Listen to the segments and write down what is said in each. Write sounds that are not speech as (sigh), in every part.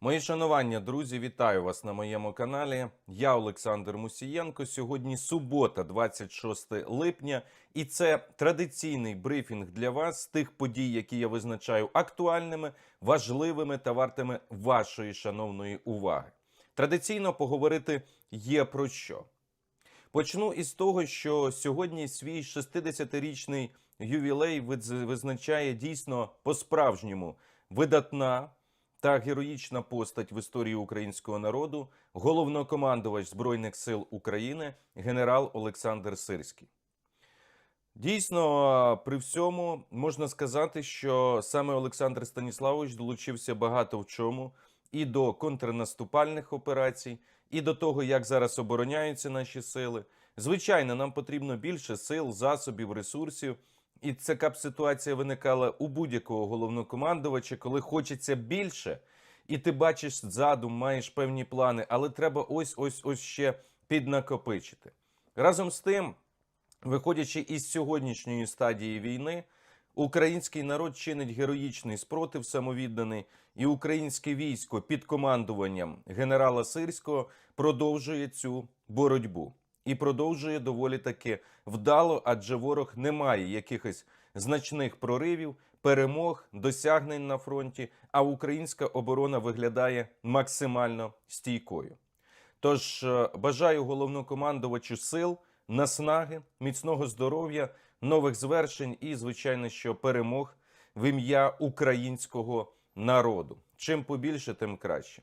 Мої шанування, друзі, вітаю вас на моєму каналі. Я Олександр Мусієнко. Сьогодні субота, 26 липня, і це традиційний брифінг для вас з тих подій, які я визначаю актуальними, важливими та вартими вашої шановної уваги. Традиційно поговорити є про що. Почну із того, що сьогодні свій 60-річний ювілей визначає дійсно по-справжньому видатна та героїчна постать в історії українського народу, головнокомандувач Збройних сил України, генерал Олександр Сирський. Дійсно, при всьому можна сказати, що саме Олександр Станіславович долучився багато в чому і до контрнаступальних операцій, і до того, як зараз обороняються наші сили. Звичайно, нам потрібно більше сил, засобів, ресурсів. І така б ситуація виникала у будь-якого головнокомандувача, коли хочеться більше, і ти бачиш задум, маєш певні плани, але треба ось ось ось ще піднакопичити. Разом з тим, виходячи із сьогоднішньої стадії війни, український народ чинить героїчний спротив самовідданий, і українське військо під командуванням генерала Сирського продовжує цю боротьбу і продовжує доволі таки вдало, адже ворог не має якихось значних проривів, перемог, досягнень на фронті, а українська оборона виглядає максимально стійкою. Тож е, бажаю головнокомандувачу сил, наснаги, міцного здоров'я, нових звершень і, звичайно, що перемог в ім'я українського народу. Чим побільше, тим краще.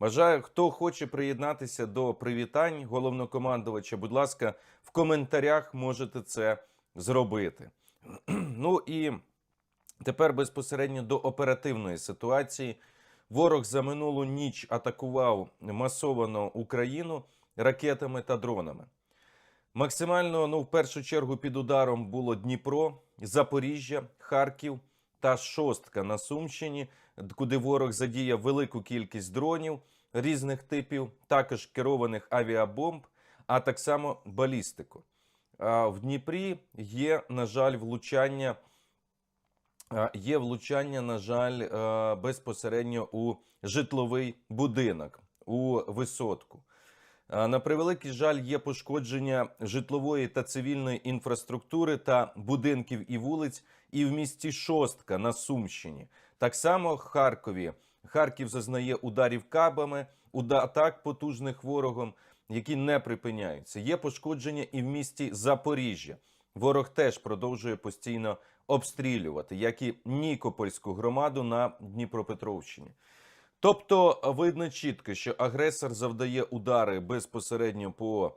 Бажаю, хто хоче приєднатися до привітань головнокомандувача, будь ласка, в коментарях можете це зробити. (clears throat) Ну і тепер безпосередньо до оперативної ситуації. Ворог за минулу ніч атакував масовано Україну ракетами та дронами. Максимально, ну, в першу чергу, під ударом було Дніпро, Запоріжжя, Харків та Шостка на Сумщині, куди ворог задіяв велику кількість дронів різних типів, також керованих авіабомб, а так само балістику. В Дніпрі є, на жаль, влучання. Є влучання, на жаль, е, безпосередньо у житловий будинок, у висотку. На превеликий жаль, є пошкодження житлової та цивільної інфраструктури та будинків і вулиць і в місті Шостка на Сумщині. Так само Харкові. Харків зазнає ударів кабами, атак потужних ворогом, які не припиняються. Є пошкодження і в місті Запоріжжя. Ворог теж продовжує постійно обстрілювати, як і Нікопольську громаду на Дніпропетровщині. Тобто видно чітко, що агресор завдає удари безпосередньо по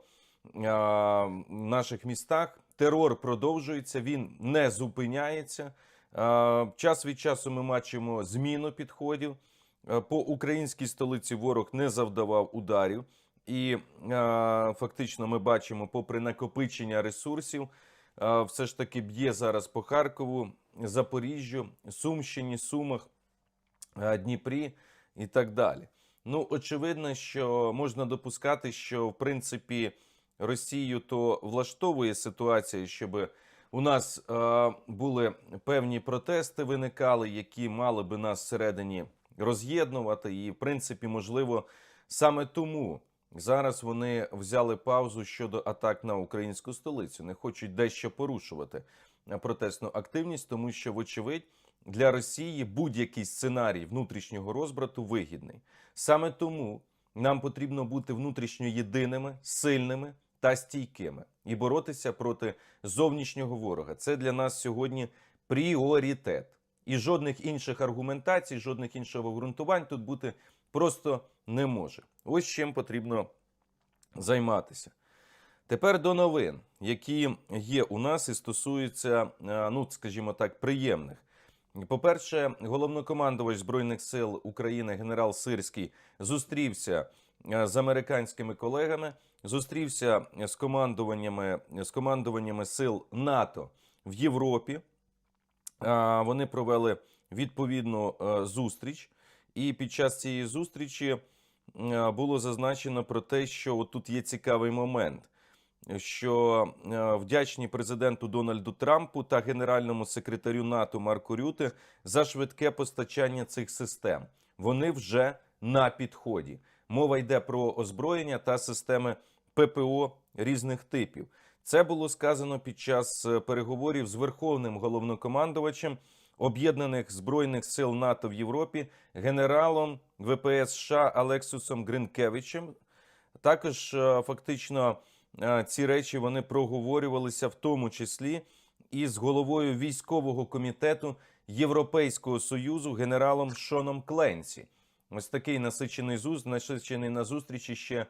а, наших містах. Терор продовжується, він не зупиняється. А, час від часу ми бачимо зміну підходів. Е, По українській столиці ворог не завдавав ударів, і а, фактично ми бачимо, попри накопичення ресурсів, а, все ж таки б'є зараз по Харкову, Запоріжжю, Сумщині, Сумах, а, Дніпрі і так далі. Ну, очевидно, що можна допускати, що в принципі Росію то влаштовує ситуація, щоб у нас е, були певні протести, виникали, які мали би нас всередині роз'єднувати. І, в принципі, можливо, саме тому зараз вони взяли паузу щодо атак на українську столицю. Не хочуть дещо порушувати протестну активність, тому що, вочевидь, для Росії будь-який сценарій внутрішнього розбрату вигідний. Саме тому нам потрібно бути внутрішньо єдиними, сильними та стійкими і боротися проти зовнішнього ворога. Це для нас сьогодні пріоритет. І жодних інших аргументацій, жодних інших обґрунтувань тут бути просто не може. Ось чим потрібно займатися. Тепер до новин, які є у нас і стосуються, е, ну скажімо так, приємних. По-перше, головнокомандувач Збройних сил України генерал Сирський зустрівся е, з американськими колегами, зустрівся з командуваннями, з командуваннями сил НАТО в Європі. Вони провели відповідну е, зустріч, і під час цієї зустрічі е, було зазначено про те, що тут є цікавий момент. Що е, вдячні президенту Дональду Трампу та генеральному секретарю НАТО Марку Рюте за швидке постачання цих систем. Вони вже на підході. Мова йде про озброєння та системи ППО різних типів. Це було сказано під час е, переговорів з верховним головнокомандувачем Об'єднаних збройних сил НАТО в Європі, генералом ВПС США Алексусом Гринкевичем. Також е, фактично ці речі вони проговорювалися в тому числі із головою військового комітету Європейського союзу генералом Шоном Кленсі. Ось такий насичений зуз, насичений на зустрічі ще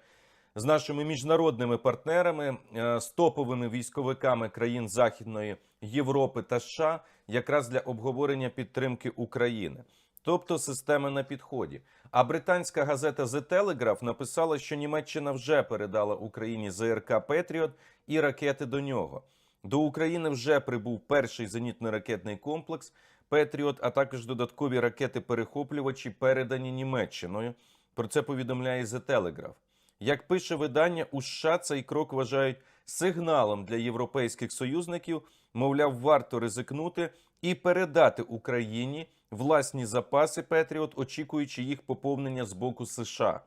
з нашими міжнародними партнерами, е, з топовими військовиками країн Західної Європи та США, якраз для обговорення підтримки України. Тобто системи на підході. А британська газета The Telegraph написала, що Німеччина вже передала Україні ЗРК Петріот і ракети до нього. До України вже прибув перший зенітно-ракетний комплекс Петріот, а також додаткові ракети-перехоплювачі, передані Німеччиною. Про це повідомляє The Telegraph. Як пише видання, у США цей крок вважають сигналом для європейських союзників, мовляв, варто ризикнути і передати Україні власні запаси Петріот, очікуючи їх поповнення з боку США.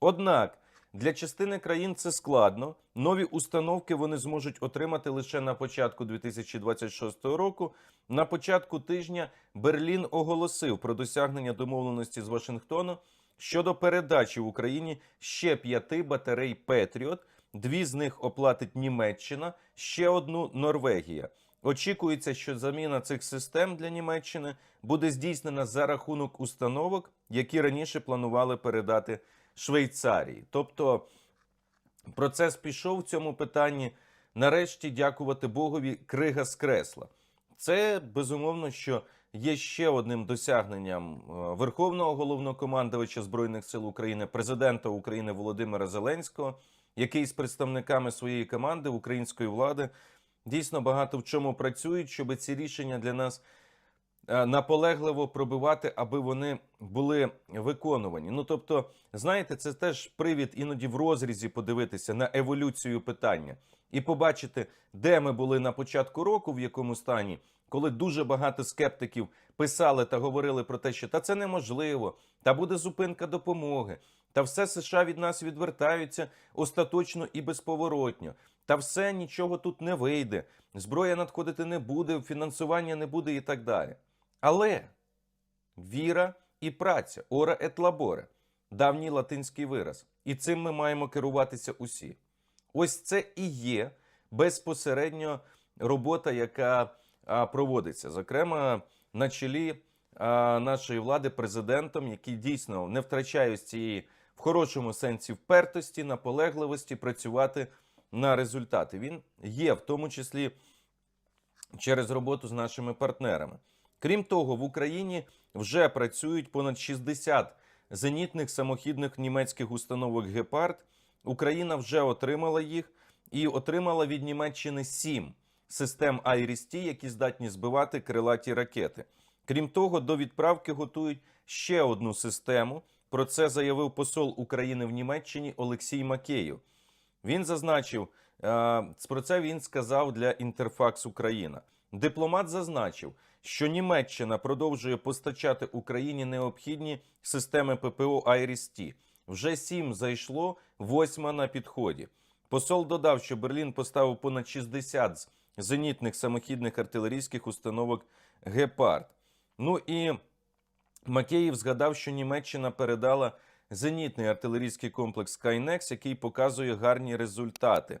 Однак для частини країн це складно. Нові установки вони зможуть отримати лише на початку 2026 року. На початку тижня Берлін оголосив про досягнення домовленості з Вашингтону щодо передачі в Україні ще п'яти батарей Петріот. Дві з них оплатить Німеччина, ще одну Норвегія. Очікується, що заміна цих систем для Німеччини буде здійснена за рахунок установок, які раніше планували передати Швейцарії. Тобто процес пішов в цьому питанні. Нарешті, дякувати Богові, крига з кресла. Це безумовно, що є ще одним досягненням е, Верховного головнокомандувача Збройних сил України, президента України Володимира Зеленського, який з представниками своєї команди української влади дійсно багато в чому працюють, щоб ці рішення для нас е, наполегливо пробивати, аби вони були виконувані. Ну тобто, знаєте, це теж привід іноді в розрізі подивитися на еволюцію питання і побачити, де ми були на початку року, в якому стані, коли дуже багато скептиків писали та говорили про те, що та це неможливо, та буде зупинка допомоги, та все США від нас відвертаються остаточно і безповоротньо. Та все нічого тут не вийде, зброя надходити не буде, фінансування не буде і так далі. Але віра і праця, ора et labore, давній латинський вираз. І цим ми маємо керуватися усі. Ось це і є безпосередньо робота, яка проводиться, зокрема на чолі нашої влади президентом, який дійсно не втрачає ось цієї в хорошому сенсі впертості, наполегливості працювати на результати. Він є в тому числі через роботу з нашими партнерами. Крім того, в Україні вже працюють понад 60 зенітних самохідних німецьких установок Гепард. Україна вже отримала їх і отримала від Німеччини 7 систем IRIS-T, які здатні збивати крилаті ракети. Крім того, до відправки готують ще одну систему. Про це заявив посол України в Німеччині Олексій Макеєв. Він зазначив, е, про це він сказав для Інтерфакс Україна. Дипломат зазначив, що Німеччина продовжує постачати Україні необхідні системи ППО IRIS-T. Вже сім зайшло, восьма на підході. Посол додав, що Берлін поставив понад 60 зенітних самохідних артилерійських установок Гепард. Ну і Макеїв згадав, що Німеччина передала зенітний артилерійський комплекс Скайнекс, який показує гарні результати.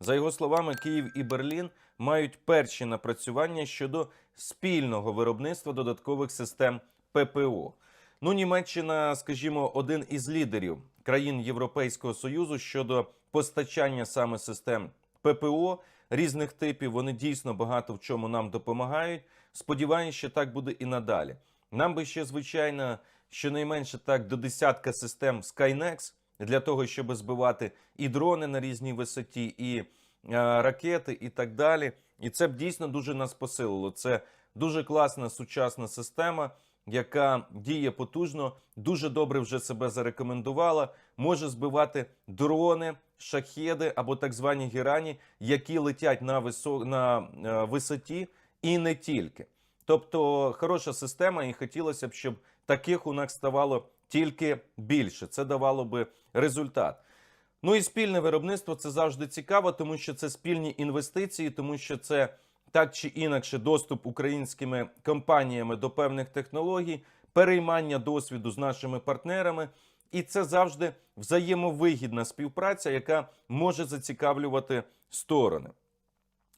За його словами, Київ і Берлін мають перші напрацювання щодо спільного виробництва додаткових систем ППО. Ну, Німеччина, скажімо, один із лідерів країн Європейського Союзу щодо постачання саме систем ППО різних типів. Вони дійсно багато в чому нам допомагають. Сподіваюся, що так буде і надалі. Нам би ще, звичайно, щонайменше так до десятка систем Skynex для того, щоб збивати і дрони на різній висоті, і а, ракети, і так далі. І це б дійсно дуже нас посилило. Це дуже класна сучасна система, яка діє потужно, дуже добре вже себе зарекомендувала. Може збивати дрони, шахеди або так звані гірані, які летять на, висо... на е, висоті, і не тільки. Тобто хороша система, і хотілося б, щоб таких у нас ставало тільки більше. Це давало би результат. Ну і спільне виробництво це завжди цікаво, тому що це спільні інвестиції, тому що це так чи інакше доступ українськими компаніями до певних технологій, переймання досвіду з нашими партнерами. І це завжди взаємовигідна співпраця, яка може зацікавлювати сторони.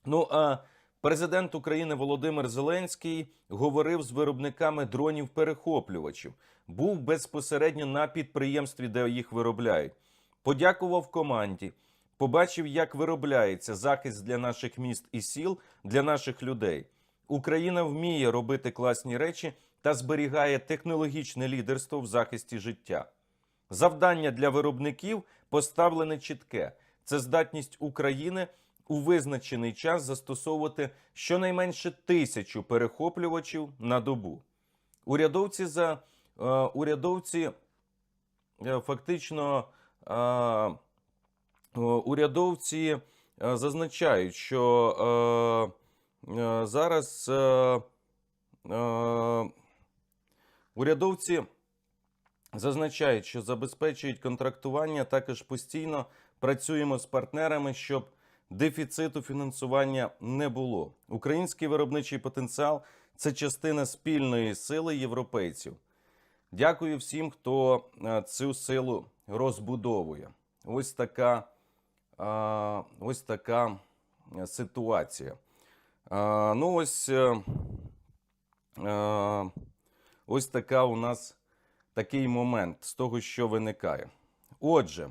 Ну а президент України Володимир Зеленський говорив з виробниками дронів-перехоплювачів, був безпосередньо на підприємстві, де їх виробляють. Подякував команді, побачив, як виробляється захист для наших міст і сіл, для наших людей. Україна вміє робити класні речі та зберігає технологічне лідерство в захисті життя. Завдання для виробників поставлене чітке: це здатність України у визначений час застосовувати щонайменше тисячу перехоплювачів на добу. Урядовці за е, урядовці е, фактично е, е, урядовці е, зазначають, що е, е, зараз е, е, урядовці зазначають, що забезпечують контрактування. Також постійно працюємо з партнерами, щоб дефіциту фінансування не було. Український виробничий потенціал це частина спільної сили європейців. Дякую всім, хто е, цю силу розбудовує. Ось така, ось така е, ситуація. Ну, ось, е, е, ось така у нас такий момент з того, що виникає. Отже,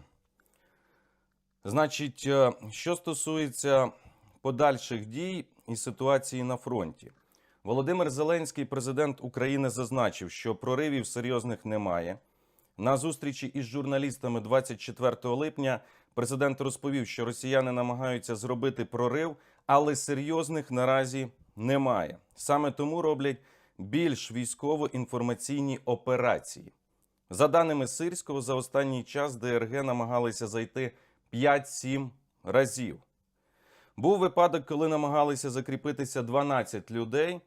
значить, е, що стосується подальших дій і ситуації на фронті, Володимир Зеленський, президент України, зазначив, що проривів серйозних немає. На зустрічі із журналістами 24 липня президент розповів, що росіяни намагаються зробити прорив, але серйозних наразі немає. Саме тому роблять більш військово-інформаційні операції. За даними Сирського, за останній час ДРГ намагалися зайти 5-7 разів. Був випадок, коли намагалися закріпитися 12 людей.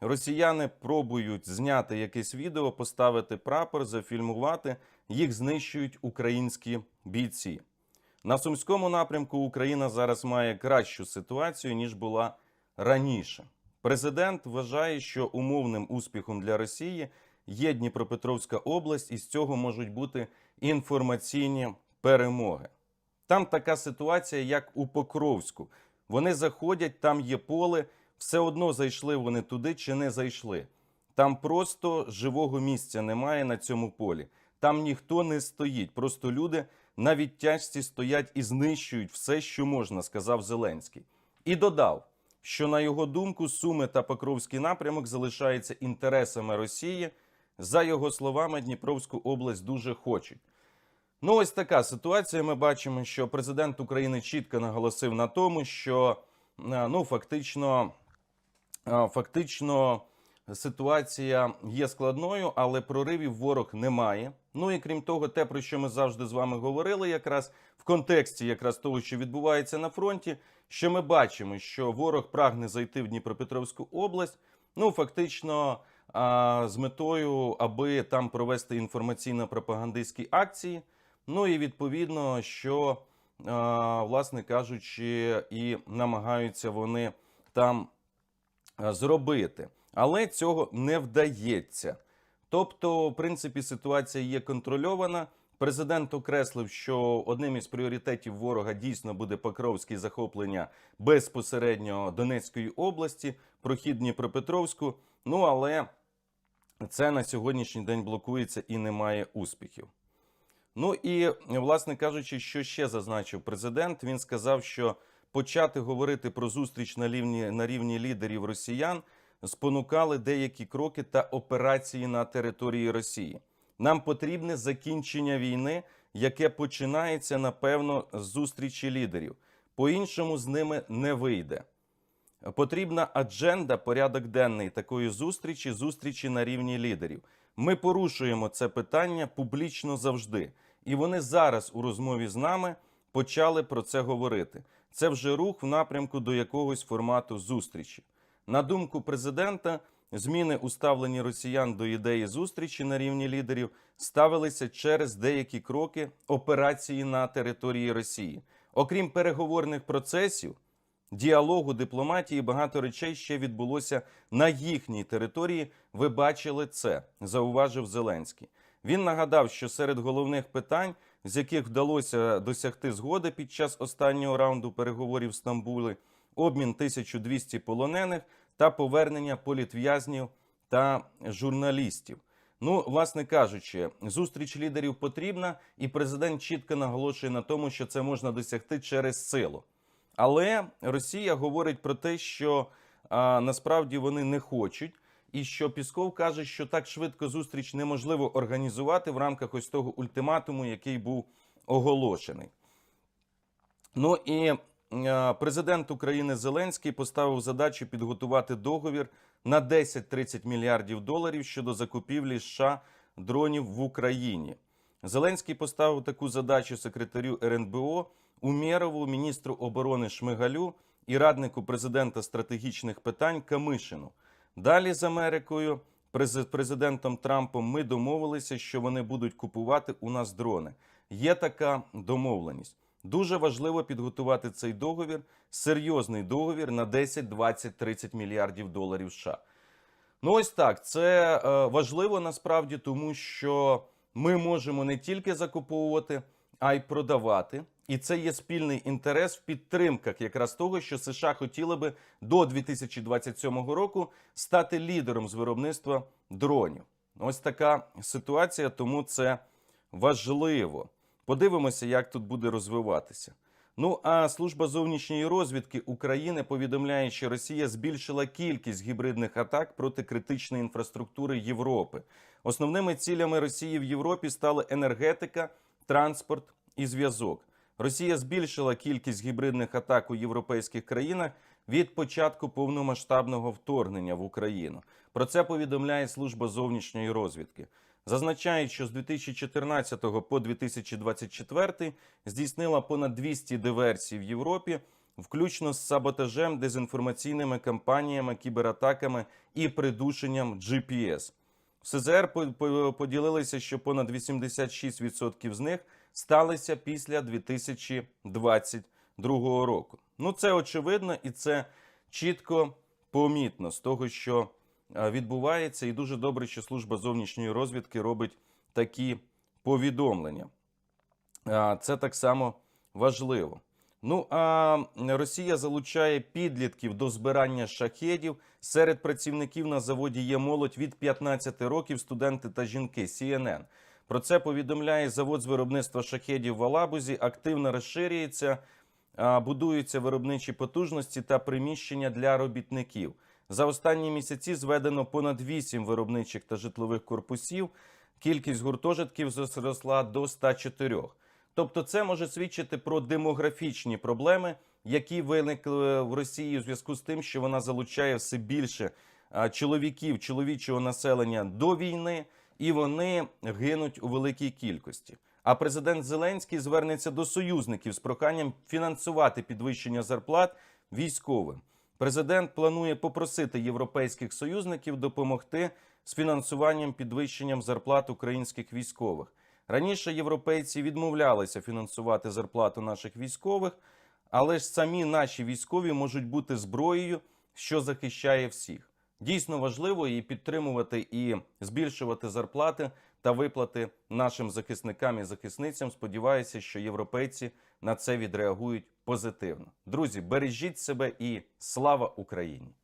Росіяни пробують зняти якесь відео, поставити прапор, зафільмувати. Їх знищують українські бійці. На сумському напрямку Україна зараз має кращу ситуацію ніж була раніше. Президент вважає, що умовним успіхом для Росії є Дніпропетровська область, і з цього можуть бути інформаційні перемоги. Там така ситуація, як у Покровську. Вони заходять, там є поле, все одно зайшли вони туди чи не зайшли. Там просто живого місця немає на цьому полі. Там ніхто не стоїть. Просто люди на відтяжці стоять і знищують все, що можна, сказав Зеленський. І додав, що на його думку Суми та Покровський напрямок залишаються інтересами Росії. За його словами, Дніпровську область дуже хочуть. Ну, ось така ситуація. Ми бачимо, що президент України чітко наголосив на тому, що е, ну фактично, е, фактично ситуація є складною, але проривів ворог не має. Ну і крім того, те, про що ми завжди з вами говорили, якраз в контексті якраз того, що відбувається на фронті, що ми бачимо, що ворог прагне зайти в Дніпропетровську область. Ну фактично а, з метою, аби там провести інформаційно-пропагандистські акції. Ну і відповідно, що, власне кажучи, і намагаються вони там зробити. Але цього не вдається. Тобто, в принципі, ситуація є контрольована. Президент окреслив, що одним із пріоритетів ворога дійсно буде Покровське захоплення безпосередньо Донецької області, прохід Дніпропетровську. Ну але це на сьогоднішній день блокується і немає успіхів. Ну і, власне кажучи, що ще зазначив президент, він сказав, що почати говорити про зустріч на рівні, на рівні лідерів росіян спонукали деякі кроки та операції на території Росії. Нам потрібне закінчення війни, яке починається напевно з зустрічі лідерів. По-іншому з ними не вийде. Потрібна адженда, порядок денний такої зустрічі, зустрічі на рівні лідерів. Ми порушуємо це питання публічно завжди. І вони зараз у розмові з нами почали про це говорити. Це вже рух в напрямку до якогось формату зустрічі. На думку президента, зміни у ставленні росіян до ідеї зустрічі на рівні лідерів ставилися через деякі кроки операції на території Росії. Окрім переговорних процесів, діалогу, дипломатії, багато речей ще відбулося на їхній території. Ви бачили це, зауважив Зеленський. Він нагадав, що серед головних питань, з яких вдалося досягти згоди під час останнього раунду переговорів в Стамбулі, обмін 1200 полонених та повернення політв'язнів та журналістів. Ну, власне кажучи, зустріч лідерів потрібна, і президент чітко наголошує на тому, що це можна досягти через силу. Але Росія говорить про те, що а, насправді вони не хочуть, і що Пісков каже, що так швидко зустріч неможливо організувати в рамках ось того ультиматуму, який був оголошений. Ну і е, президент України Зеленський поставив задачу підготувати договір на 10-30 мільярдів доларів щодо закупівлі США дронів в Україні. Зеленський поставив таку задачу секретарю РНБО Умєрову, міністру оборони Шмигалю і раднику президента стратегічних питань Камишину. Далі з Америкою, през- президентом Трампом, ми домовилися, що вони будуть купувати у нас дрони. Є така домовленість. Дуже важливо підготувати цей договір, серйозний договір на 10, 20, 30 мільярдів доларів США. Ну, ось так. Це е, важливо насправді, тому що ми можемо не тільки закуповувати, а й продавати. І це є спільний інтерес в підтримках якраз того, що США хотіли би до 2027 року стати лідером з виробництва дронів. Ось така ситуація, тому це важливо. Подивимося, як тут буде розвиватися. Ну а служба зовнішньої розвідки України повідомляє, що Росія збільшила кількість гібридних атак проти критичної інфраструктури Європи. Основними цілями Росії в Європі стали енергетика, транспорт і зв'язок. Росія збільшила кількість гібридних атак у європейських країнах від початку повномасштабного вторгнення в Україну. Про це повідомляє служба зовнішньої розвідки. Зазначають, що з 2014 по 2024 здійснила понад 200 диверсій в Європі, включно з саботажем, дезінформаційними кампаніями, кібератаками і придушенням GPS. СЗР по- по- поділилися, що понад 86% з них сталися після 2022 року. Ну, це очевидно і це чітко помітно з того, що е, відбувається, і дуже добре, що служба зовнішньої розвідки робить такі повідомлення. Це так само важливо. Ну а Росія залучає підлітків до збирання шахедів. Серед працівників на заводі є молодь від 15 років, студенти та жінки. CNN. Про це повідомляє завод з виробництва шахедів в Алабузі. Активно розширюється, будуються виробничі потужності та приміщення для робітників. За останні місяці зведено понад 8 виробничих та житлових корпусів. Кількість гуртожитків зросла до 104. Тобто, це може свідчити про демографічні проблеми, які виникли в Росії у зв'язку з тим, що вона залучає все більше чоловіків, чоловічого населення до війни, і вони гинуть у великій кількості. А президент Зеленський звернеться до союзників з проханням фінансувати підвищення зарплат військовим. Президент планує попросити європейських союзників допомогти з фінансуванням підвищенням зарплат українських військових. Раніше європейці відмовлялися фінансувати зарплату наших військових, але ж самі наші військові можуть бути зброєю, що захищає всіх. Дійсно важливо і підтримувати і збільшувати зарплати та виплати нашим захисникам і захисницям. Сподіваюся, що європейці на це відреагують позитивно. Друзі, бережіть себе і слава Україні!